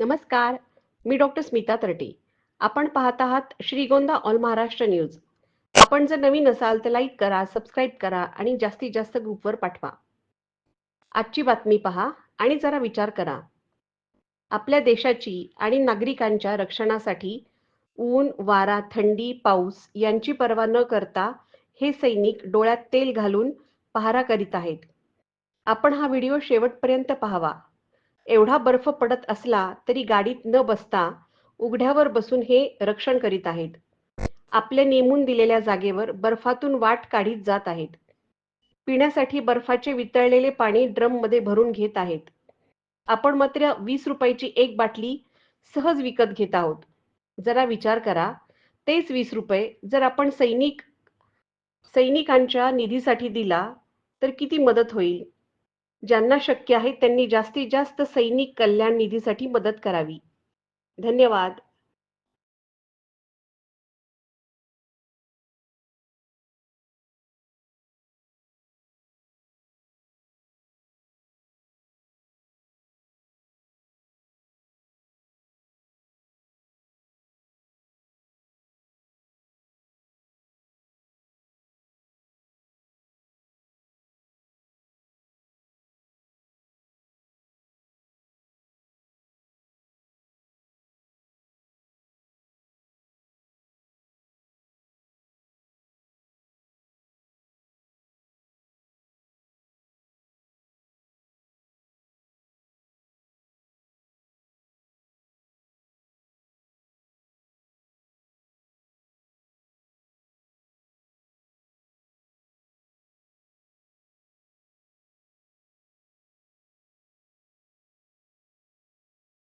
नमस्कार मी डॉक्टर स्मिता तरटे. आपण पाहत आहात श्रीगोंदा ऑल महाराष्ट्र न्यूज. आपण जर नवीन असाल तर लाईक करा सबस्क्राईब करा आणि जास्तीत जास्त ग्रुपवर पाठवा. आजची बातमी पहा आणि जरा विचार करा. आपल्या देशाची आणि नागरिकांच्या रक्षणासाठी ऊन वारा थंडी पाऊस यांची पर्वा न करता हे सैनिक डोळ्यात तेल घालून पहारा करीत आहेत. आपण हा व्हिडिओ शेवटपर्यंत पाहावा. एवढा बर्फ पडत असला तरी गाडीत न बसता उघड्यावर बसून हे रक्षण करीत आहेत. आपल्या नेमून दिलेल्या जागेवर बर्फातून वाट काढीत जात आहेत. पिण्यासाठी बर्फाचे वितळलेले पाणी ड्रममध्ये भरून घेत आहेत. आपण मात्र वीस रुपयाची एक बाटली सहज विकत घेत आहोत. जरा विचार करा. तेच वीस रुपये जर आपण सैनिक सैनिकांच्या निधीसाठी दिला तर किती मदत होईल? ज्यांना शक्य आहे त्यांनी जास्तीत जास्त सैनिक कल्याण निधीसाठी मदत करावी. धन्यवाद.